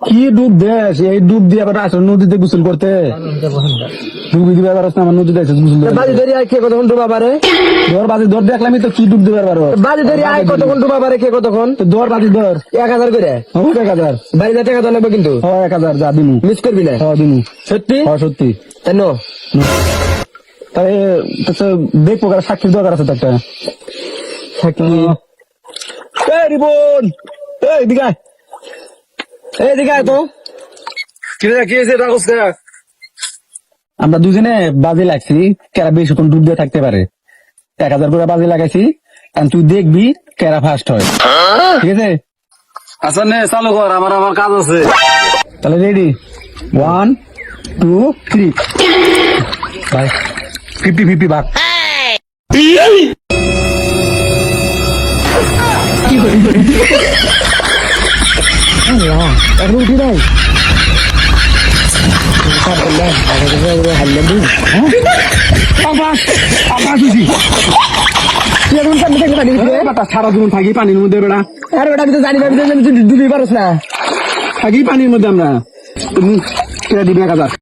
কি ডুব দেশ? এই ডুব দিয়ে আবার আসো নদীতে গোসল করতে? ডুবি দিবে আবার আমার নদীতে এসে গোসল বাজি ধরি আয় কে কতক্ষণ ডুবা পারে? ধর বাজি ধর দেখলামই তো কি ডুব দিবে পারো বাজি ধরি আয় কতক্ষণ ডুবা পারে কে কতক্ষণ? ধর বাজি ধর। এক হাজার করে? ও এক হাজার। বাড়িতে টাকা তো নেব কিন্তু। হ এক হাজার যা দিনু মিস করবি না? হ দিনু সত্যি? হ সত্যি। তাই নো। তাই তো দেখব কার সাক্ষীর দরকার আছে তো একটা। এই রিবন! এই দিঘা আয় তো। কি কি হয়েছে? কে? আমরা দুজনে বাজে লাগছি কেরা বেশিক্ষণ ডুব দিয়ে থাকতে পারে। এক হাজার করে বাজে লাগাইছি আর তুই দেখবি কেরা ফার্স্ট হয়। ঠিক আছে? আচ্ছা নে চালু কর আমার আমার কাজ আছে। তাহলে রেডি ওয়ান টু থ্রি ভাই ফিফটি ফিফটি ভাগ। এখন উঠি নাই সারা থাকি পানির মধ্যে বেড়া আর ওটা আমি তো জানি তুই ডুবি পারস না থাকি পানির আমরা তুমি এক হাজার